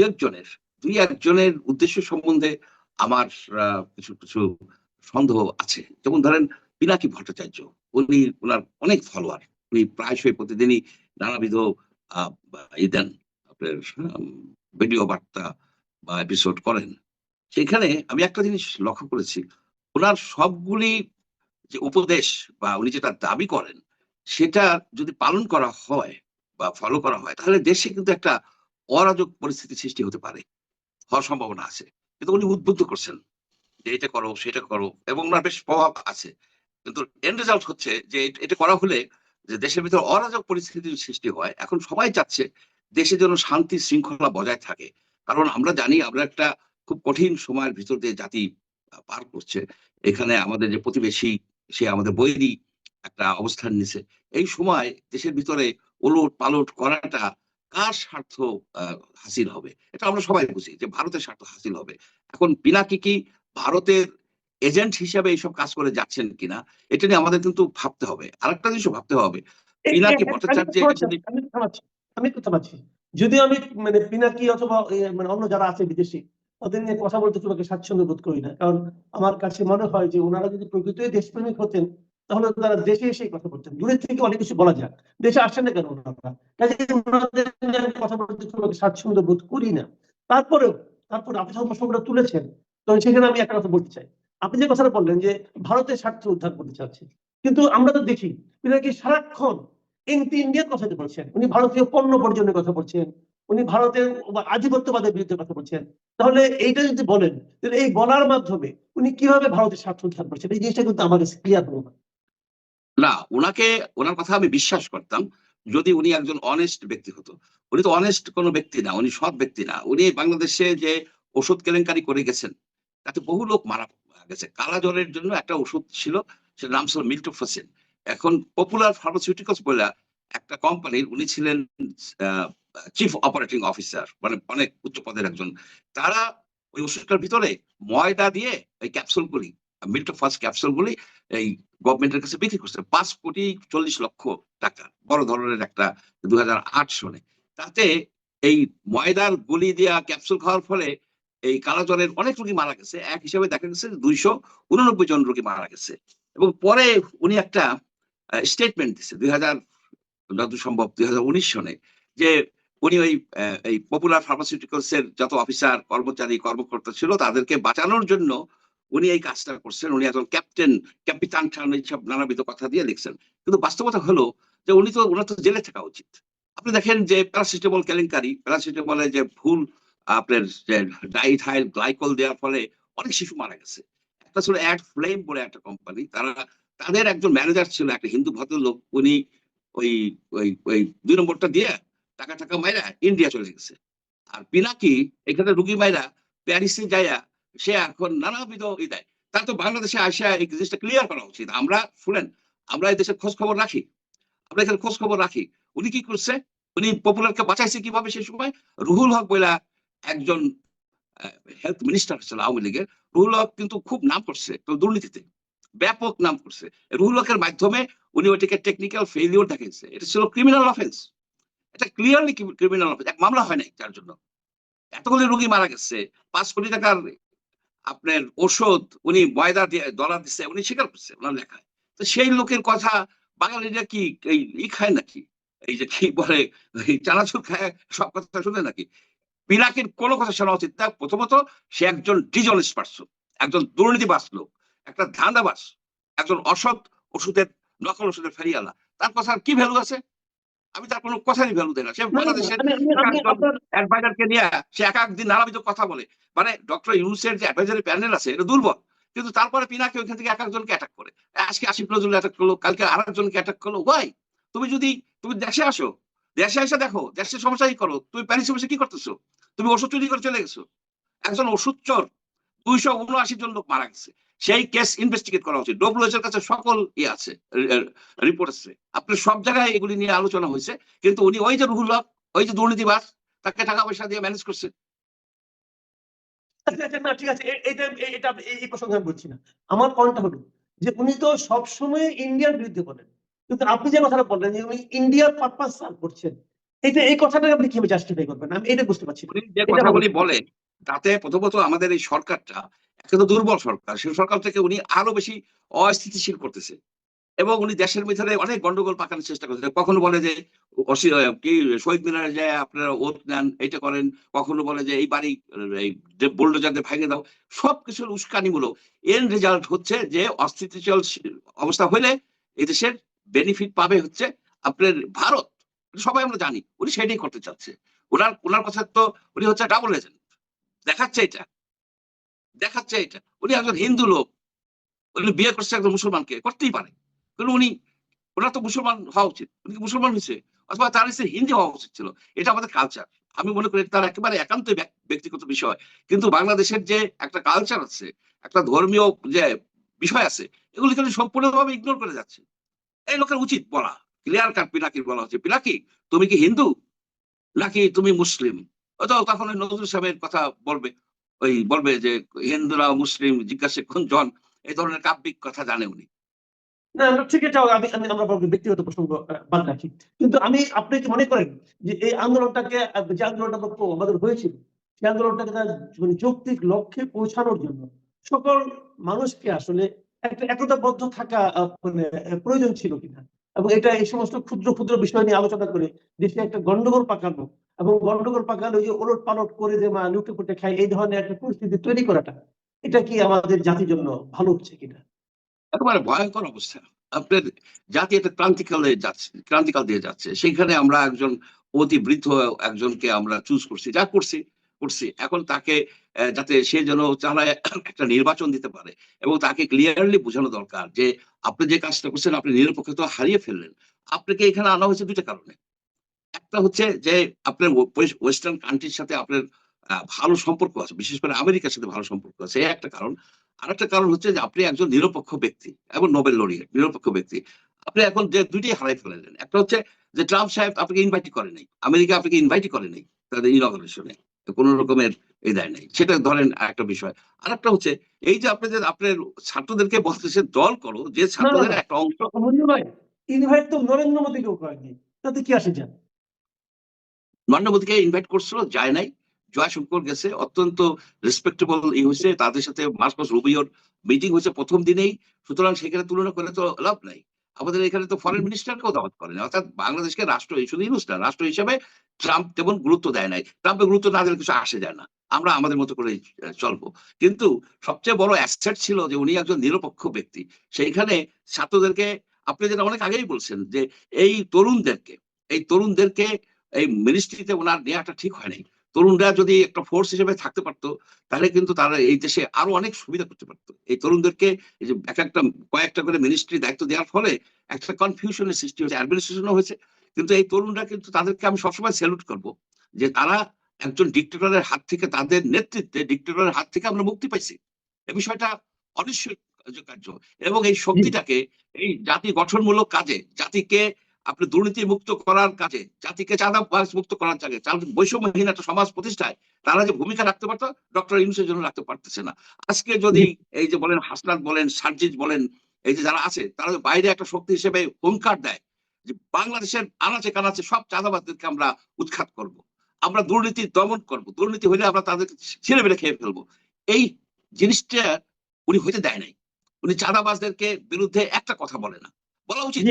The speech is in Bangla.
দুই একজনের দুই একজনের উদ্দেশ্য সম্বন্ধে আমার কিছু কিছু সন্দেহ আছে। যেমন ধরেন পিনাকি ভট্টাচার্য, উনি ওনার অনেক ফলোয়ার উনি প্রায়শই প্রতিদিনই নানাবিধ ই দেন, আপনার ভিডিও বার্তা বা এপিসোড করেন। সেখানে আমি একটা জিনিস লক্ষ্য করেছি ওনার সবগুলি যে উপদেশ বা উনি যেটা দাবি করেন, সেটা যদি পালন করা হয় বা ফলো করা হয়, তাহলে দেশে কিন্তু একটা অরাজক পরিস্থিতি সৃষ্টি হতে পারে, হওয়ার সম্ভাবনা আছে। কিন্তু উনি উদ্বুদ্ধ করছেন যে এটা করো, সেটা করো এবং ওনার বেশ প্রভাব আছে। কিন্তু এন্ড রেজাল্ট হচ্ছে যে এটা করা হলে যে দেশের ভিতরে অরাজক পরিস্থিতির সৃষ্টি হয়, এখন সবাই চাচ্ছে দেশে যেন শান্তি শৃঙ্খলা বজায় থাকে। কারণ আমরা জানি আমরা একটা খুব কঠিন সময়ের ভিতর দিয়ে জাতি পার করছে। এখানে আমাদের যে প্রতিবেশী, সে আমাদের বৈরী একটা অবস্থান নিছে। এই সময় দেশের ভিতরে ওলট পালট করাটা কার স্বার্থ হাসিল হবে? এটা আমরা সবাই বুঝি যে ভারতের স্বার্থ হাসিল হবে। এখন পিনাকি কি ভারতের এজেন্ট হিসাবে এইসব কাজ করে যাচ্ছেন কিনা এটা নিয়ে আমাদের কিন্তু ভাবতে হবে। আরেকটা জিনিস ভাবতে হবে। পিনাকি আমি কথা বলছি, যদি- আমি কথা বলছি, আমি যদি আমি মানে পিনাকি অথবা মানে অন্য যারা আছে বিদেশি ওদের নিয়ে কথা বলতে একটা স্বাচ্ছন্দ্য বোধ করি না। কারণ আমার কাছে মনে হয় যে ওনারা যদি প্রকৃতই দেশপ্রেমিক হতেন তাহলে তারা দেশে এসে কথা বলতেন দূরের থেকে অনেক কিছু বলা যাক। দেশে আসছেন না কেন ওনারা? কথা বলতে স্বাচ্ছন্দ্য বোধ করি না। তারপরেও, তারপরে আপনি যখন প্রশ্নটা তুলেছেন তো সেখানে আমি একটা কথা বলতে চাই। আপনি যে কথাটা বললেন যে ভারতের স্বার্থ উদ্ধার করতে চাচ্ছে, কিন্তু আমরা তো দেখি পিনাকি সারাক্ষণ এনটি ইন্ডিয়ার কথা বলছেন, উনি ভারতীয় পণ্য বর্জনের কথা বলছেন, উনি ভারতের আধিপত্যবাদের বিরুদ্ধে কথা বলছেন। তাহলে এইটা যদি বলেন, তাহলে এই বলার মাধ্যমে উনি কীভাবে ভারতের স্বার্থ উদ্ধার করছেন? এই জিনিসটা কিন্তু আমার ক্লিয়ার হলো না না ওনাকে ওনার কথা আমি বিশ্বাস করতাম যদি উনি একজন অনেস্ট ব্যক্তি হতো। উনি তো অনেস্ট কোনো ব্যক্তি না, উনি সৎ ব্যক্তি না। উনি বাংলাদেশে যে ওষুধ কেলেঙ্কারি করে গেছেন, তাতে বহু লোক মারা গেছে। কালা জ্বরের জন্য একটা ওষুধ ছিল, সেটার নাম ছিল মিল্টোফোসিন এখন পপুলার ফার্মাসিউটিক্যালস বলে একটা কোম্পানির উনি ছিলেন চিফ অপারেটিং অফিসার মানে অনেক উচ্চ পদের একজন। তারা ওই ওষুধটার ভিতরে ময়দা দিয়ে ওই ক্যাপসুলগুলি মিল্টোফাস ক্যাপসুলগুলি এই গভর্নমেন্টের কাছে বিক্রি করছে। পাঁচ কোটি চল্লিশ লক্ষ টাকা। বড় ধরনের একটা দু সনে তাতে এই ময়দার গুলি দিয়া ক্যাপসুল খাওয়ার ফলে এই কালাজ্বরের অনেক রোগী মারা গেছে। এক হিসাবে দেখা গেছে দুইশো উননব্বই জন রোগী মারা গেছে। এবং পরে উনি একটা স্টেটমেন্ট দিচ্ছে দুই হাজার যত সম্ভব দুই হাজার উনিশ সনে যে উনি ওই এই পপুলার ফার্মাসিউটিক্যালস এর যত অফিসার কর্মচারী, কর্মকর্তা ছিল তাদেরকে বাঁচানোর জন্য উনি এই কাজটা করছেন, উনি একজন ক্যাপ্টেন, ক্যাপিটান টান এইসব নানাবিধ কথা দিয়ে লিখছেন। কিন্তু বাস্তবতা হলো যে উনি তো, ওনার তো জেলে থাকা উচিত। আপনি দেখেন যে প্যারাসিটামল কেলেঙ্কারি প্যারাসিটামলে যে ভুল, আপনার যে ডাইথাইল গ্লাইকল দেওয়ার ফলে অনেক শিশু মারা গেছে। একটা ছিল অ্যাড ফ্লেম বলে একটা কোম্পানি তারা, তাদের একজন ম্যানেজার ছিল, একটা হিন্দু ভদ্রলোক, উনি ওই ওই ওই দুই নম্বরটা দিয়ে টাকা টাকা মাইরা ইন্ডিয়া চলে গেছে। আর পিনাকি, এখানে রুগী মাইরা প্যারিসে যাইয়া সে এখন নানাবিধ ই দেয় তার তো বাংলাদেশে আসা এই জিনিসটা ক্লিয়ার করা উচিত। আমরা, শুনেন, আমরা এই দেশের খোঁজ খবর রাখি। আমরা এখানে খোঁজ খবর রাখি। উনি কি করছে? উনি পপুলারকে বাঁচাইছে কীভাবে সেই সময়? রুহুল হক বইলা একজন হেলথ মিনিস্টার ছিল আওয়ামী লীগের। রুহুল হক কিন্তু খুব নাম করছে তো দুর্নীতিতে। ব্যাপক নাম করছে। রুহুল হকের মাধ্যমে উনি ওইটাকে টেকনিক্যাল ফেলিওর দেখাইছে। এটা ছিল ক্রিমিনাল অফেন্স এটা ক্লিয়ারলি ক্রিমিনাল অফেন্স এক মামলা হয় নাই তার জন্য। এতগুলি রুগী মারা গেছে। পাঁচ কোটি টাকার আপনার ওষুধ উনি ময়দা দিয়ে ডলার দিচ্ছে উনি স্বীকার করছে ওনার লেখায়। তো সেই লোকের কথা বাঙালিরা কি এই খায় নাকি? এই যে কি বলে চানাচুর খায়, সব কথা শুনে নাকি? পিনাকির কোনো কথা শোনা উচিত না। প্রথমত, সে একজন ডিজনেস্ট পার্সন একজন দুর্নীতিবাস লোক, একটা ধান্দাবাস একজন অসৎ ওষুধের, নকল ওষুধের ফেরিয়ালা তার কথার কি ভ্যালু আছে? আমি তার কোনো কথারই ভ্যালু দেয় না। সে বাংলাদেশের অ্যাডভাইজারকে নিয়ে সে এক একদিন নানাবিধ কথা বলে। মানে ডক্টর ইউনুসের যে অ্যাডভাইজারি প্যানেল আছে এটা দুর্বল। কিন্তু তারপরে পিনাকে ওইখান থেকে এক একজনকে অ্যাটাক করে। আজকে আসিফ নজরুল অ্যাটাক করল কালকে আর একজনকে অ্যাটাক করল। ওয়াই তুমি যদি তুমি দেশে আসো দেশে এসে দেখো দেশের সমস্যা কি করো? তুমি প্যারিসে বসে কি করতেছো? তুমি ওষুধ চুরি করে চলে গেছো। একজন ওষুধ চোর দুইশো উনআশি জন লোক মারা গেছে। সেই কেস ইনভেস্টিগেট করা উচিত। ডব্লিউএচ এর কাছে সকল ই আছে রিপোর্ট আছে। আপনার সব জায়গায় এগুলি নিয়ে আলোচনা হয়েছে কিন্তু উনি ওই যে রুহুল হক ওই যে দুর্নীতিবাস তাকে টাকা পয়সা দিয়ে ম্যানেজ করছে। আচ্ছা, আচ্ছা, না ঠিক আছে এটা এটা এই এই প্রসঙ্গে আমি বলছি না। আমার পয়েন্টটা হলো যে উনি তো সবসময় ইন্ডিয়ার বিরুদ্ধে বলেন। কিন্তু আপনি যে কথাটা বললেন যে উনি ইন্ডিয়ার পারপাস সার্ভ করছেন এটা এই কথাটাকে আপনি কীভাবে জাস্টিফাই করবেন? আমি এটা বুঝতে পারছি উনি যে কথাগুলি। বলেন তাতে প্রথমত আমাদের এই সরকারটা একটা দুর্বল সরকার, সেই সরকার থেকে উনি আরও বেশি অস্থিতিশীল করতেছে। এবং উনি দেশের ভিতরে অনেক গন্ডগোল পাকানোর চেষ্টা করছেন কখনো বলে যে কি শহীদ মিনারে যায়, আপনারা ওত নেন এটা করেন। কখনো বলে যে, এই বাড়ি, এই বোল্ডোজারদের ভেঙে দাও। সবকিছুর উস্কানিমূলক। এর রেজাল্ট হচ্ছে যে, অস্থিতিশীল অবস্থা হলে এই দেশের বেনিফিট পাবে হচ্ছে আপনার ভারত। সবাই আমরা জানি। উনি সেটাই করতে চাচ্ছে। ওনার ওনার কথা তো উনি হচ্ছে ডাবল এজেন্ট দেখাচ্ছে এটা। দেখাচ্ছে এটা। উনি একজন হিন্দু লোক। উনি বিয়ে করছে একজন মুসলমানকে, করতেই পারে। কিন্তু উনি ওনার তো মুসলমান হওয়া উচিত। উনি কি মুসলমান হয়েছে? অথবা তার হচ্ছে হিন্দি হওয়া উচিত ছিল। এটা আমাদের কালচার আমি মনে করি তার একেবারে একান্ত ব্যক্তিগত বিষয়। কিন্তু বাংলাদেশের যে একটা কালচার আছে, একটা ধর্মীয় যে বিষয় আছে, এগুলি কিন্তু সম্পূর্ণভাবে ইগনোর করে যাচ্ছে। এই লোকের উচিত বলা। ক্লিয়ার কাট পিনাকির বলা হচ্ছে। পিনাকি, তুমি কি হিন্দু? নাকি তুমি মুসলিম? তো তখন নজরুল সাহেবের কথা বলবে। ওই বলবে যে হিন্দুরা, মুসলিম জিজ্ঞাসা কোন জন, এই ধরনের কাব্যিক কথা জানে উনি। মনে যৌক্তিক লক্ষ্যে পৌঁছানোর জন্য সকল মানুষকে আসলে একটা থাকা মানে প্রয়োজন ছিল কিনা? এবং এটা এই সমস্ত ক্ষুদ্র ক্ষুদ্র বিষয় নিয়ে আলোচনা করে দেশে একটা গন্ডগোল পাকানো এবং গন্ডগোল পাকানো ওই যে ওলট পালট করে যে মা লুটে পুটে খায়, এই ধরনের একটা পরিস্থিতি তৈরি করাটা, এটা কি আমাদের জাতির জন্য ভালো হচ্ছে কিনা? একেবারে ভয়ঙ্কর অবস্থা। আপনার জাতি একটা ক্রান্তিকালে যাচ্ছে, ক্রান্তিকাল দিয়ে যাচ্ছে। সেইখানে আমরা একজন অতি বৃদ্ধ একজনকে আমরা চুজ করছি, যা করছি করছি। এখন তাকে যাতে সে যেন চালায় একটা নির্বাচন দিতে পারে এবং তাকে ক্লিয়ারলি বোঝানো দরকার যে আপনি যে কাজটা করছেন, আপনি নিরপেক্ষতা হারিয়ে ফেললেন। আপনাকে এখানে আনা হয়েছে দুইটা কারণে। একটা হচ্ছে যে আপনার ওয়েস্টার্ন কান্ট্রির সাথে আপনার ভালো সম্পর্ক আছে বিশেষ করে আমেরিকার সাথে ভালো সম্পর্ক আছে। এই একটা কারণ। আরেকটা কারণ হচ্ছে যে আপনি একজন নিরপেক্ষ ব্যক্তি এবং নোবেল লরিয়েট নিরপেক্ষ ব্যক্তি। আপনি এখন যে দুইটাই হারাই ফেলেন একটা হচ্ছে যে ট্রাম্প সাহেব আপনাকে ইনভাইট করে নাই। আমেরিকা আপনাকে ইনভাইট করে নাই তাদের ইনগ্রেশনে কোন রকমের এই দেয় নাই। সেটা ধরেন একটা বিষয়। আর একটা হচ্ছে এই যে আপনি যে আপনার ছাত্রদেরকে বলতেছে দল করো যে ছাত্রদের একটা অংশ ইনভাইট তো নরেন্দ্র করেনি তাতে কি আসে যান নরেন্দ্র মোদীকে ইনভাইট করছিল, যায় নাই। জয়শঙ্কর গেছে, অত্যন্ত রেসপেক্টেবল ই হয়েছে, তাদের সাথে মার্কস রুবিওর মিটিং হয়েছে প্রথম দিনেই। সুতরাং সেখানে তুলনা করে তো লাভ নাই। আমাদের এখানে তো ফরেন মিনিস্টারকেও দাওয়াত করেন অর্থাৎ বাংলাদেশকে রাষ্ট্র শুধু ইউজ না, রাষ্ট্র হিসেবে ট্রাম্প তেমন গুরুত্ব দেয় নাই। ট্রাম্পের গুরুত্ব না দিলে কিছু আসে যায় না। আমরা আমাদের মতো করে চলবো। কিন্তু সবচেয়ে বড় অ্যাসেট ছিল যে উনি একজন নিরপেক্ষ ব্যক্তি। সেইখানে ছাত্রদেরকে, আপনি যেটা অনেক আগেই বলছেন যে এই তরুণদেরকে এই তরুণদেরকে এই মিনিস্ট্রিতে ওনার নেওয়াটা ঠিক হয় নাই তরুণরা যদি একটা ফোর্স হিসেবে থাকতে পারতো, তাহলে কিন্তু তারা এই দেশে আরও অনেক সুবিধা করতে পারতো। এই তরুণদেরকে এক একটা, কয়েকটা করে মিনিস্ট্রি দায়িত্ব দেওয়ার ফলে একটা কনফিউশনের সৃষ্টি হয়েছে অ্যাডমিনিস্ট্রেশনও হয়েছে। কিন্তু এই তরুণরা কিন্তু তাদেরকে আমি সবসময় স্যালুট করব যে তারা একজন ডিক্টেটরের হাত থেকে তাদের নেতৃত্বে ডিক্টেটরের হাত থেকে আমরা মুক্তি পাইছি। এই বিষয়টা অনিশ্চয় কার্য এবং এই শক্তিটাকে এই জাতি গঠনমূলক কাজে, জাতিকে আপনি দুর্নীতি মুক্ত করার কাজে, জাতিকে চাঁদা মুক্ত করার কাজে বৈষম্যহীন একটা সমাজ প্রতিষ্ঠায় তারা যে ভূমিকা রাখতে পারতো, ডক্টর ইউনুসের জন্য রাখতে পারতেছে না আজকে যদি এই যে বলেন হাসনাত বলেন সার্জিজ বলেন, এই যে যারা আছে, তারা বাইরে একটা শক্তি হিসেবে হুঙ্কার দেয় যে বাংলাদেশের আনাচে কানাচে সব চাঁদাবাদদেরকে আমরা উৎখাত করব। আমরা দুর্নীতি দমন করব, দুর্নীতি হলে আমরা তাদেরকে ছেড়ে বেড়ে খেয়ে ফেলব, এই জিনিসটা উনি হইতে দেয় নাই উনি চাঁদাবাজদেরকে বিরুদ্ধে একটা কথা বলে না বলা উচিত।